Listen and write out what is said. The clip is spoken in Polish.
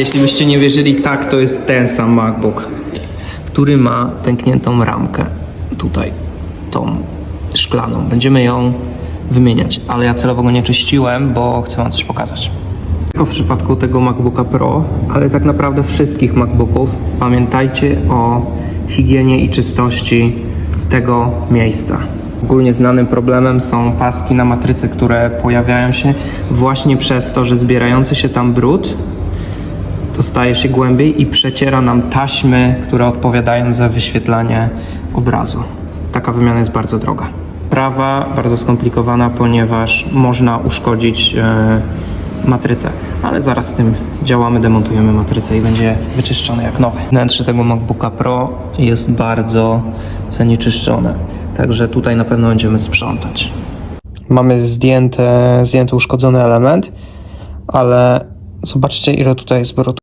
Jeśli byście nie wierzyli, tak, to jest ten sam MacBook, który ma pękniętą ramkę. Tutaj, tą szklaną. Będziemy ją wymieniać, ale ja celowo go nie czyściłem, bo chcę wam coś pokazać. Tylko w przypadku tego MacBooka Pro, ale tak naprawdę wszystkich MacBooków, pamiętajcie o higienie i czystości tego miejsca. Ogólnie znanym problemem są paski na matrycy, które pojawiają się właśnie przez to, że zbierający się tam brud dostaje się głębiej i przeciera nam taśmy, które odpowiadają za wyświetlanie obrazu. Taka wymiana jest bardzo droga. Prawa bardzo skomplikowana, ponieważ można uszkodzić e, matrycę, ale zaraz z tym działamy, demontujemy matrycę i będzie wyczyszczone jak nowe. Wnętrze tego MacBooka Pro jest bardzo zanieczyszczone, także tutaj na pewno będziemy sprzątać. Mamy zdjęte, zdjęty uszkodzony element, ale zobaczcie ile tutaj jest brudu.